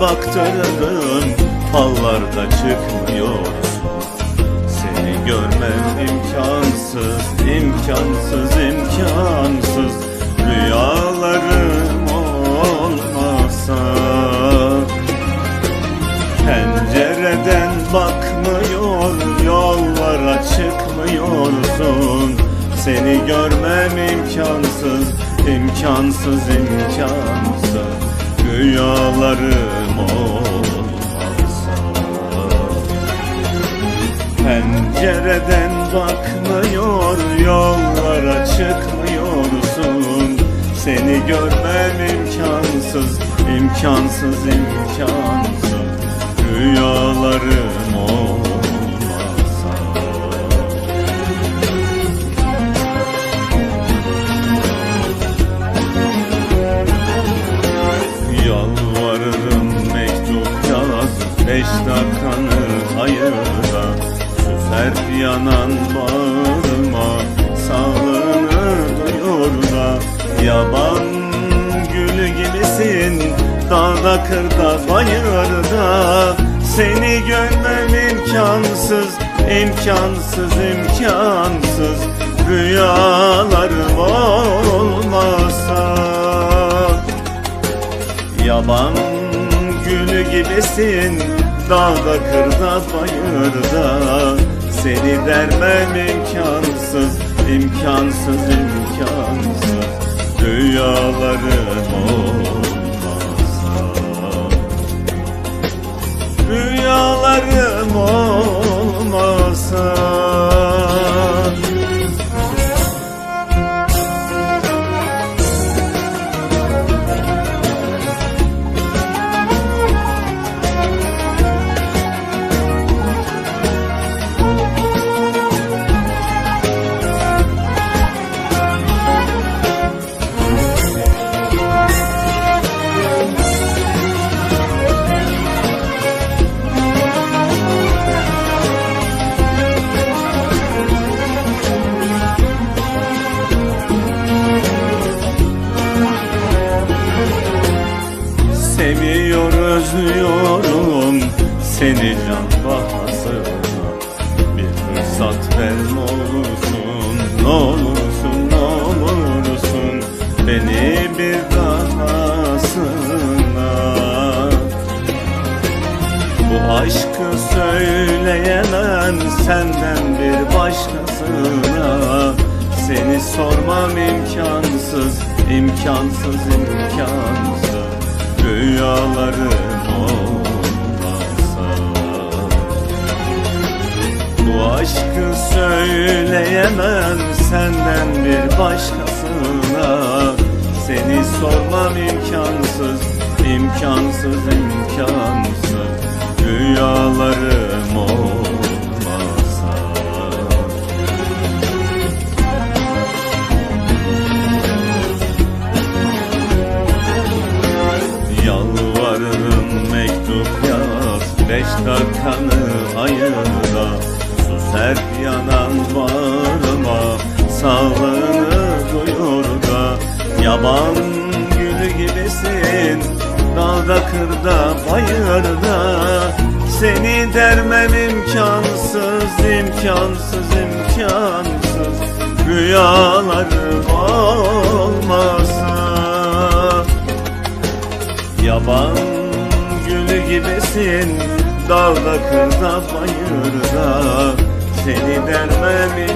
baktırdım Fallarda çıkmıyorsun Seni görmem imkansız imkansız imkansız. Rüyalarım olmasa. Pencereden bakmıyor Yollara çıkmıyorsun. Seni görmem imkansız imkansız imkansız Rüyalarım olmasa Pencereden bakmıyor Yollara çıkmıyorsun. Seni görmem imkansız imkansız imkansız. Rüyalarım olmasa yaz Beş dakikanı ayırda Süser yanan bağrıma Sağlığını duyur da Yaban gülü gibisin Dağda kırda bayırda. Seni görmem imkansız imkansız imkansız. Rüyalarım olmasa. Yaban gibisin. Dağda kırda bayırda. Seni dermem imkansız imkansız imkansız. Rüyalarım olmasa Rüyalarım özlüyorum seni can bahasına. Bir fırsat ver ne olursun ne olursun ne olursun Beni bir davasına Bu aşkı söyleyemem senden bir başkasına. Seni sormam imkansız, imkansız, imkansız. Rüyalarım olmasa Bu aşkı söyleyemem senden bir başkasına. Seni sormam imkansız, imkansız, imkansız. Rüyalarım olmasa Yalvarırım mektup yaz Beş dakikanı ayırda Sus her yanan bağrıma Sağlığını duyur da Yaban gülü gibisin Dağda kırda bayırda. Seni dermem imkansız imkansız imkansız. Rüyalarım olmasa gibisin Dağda kırda bayırda Seni dermem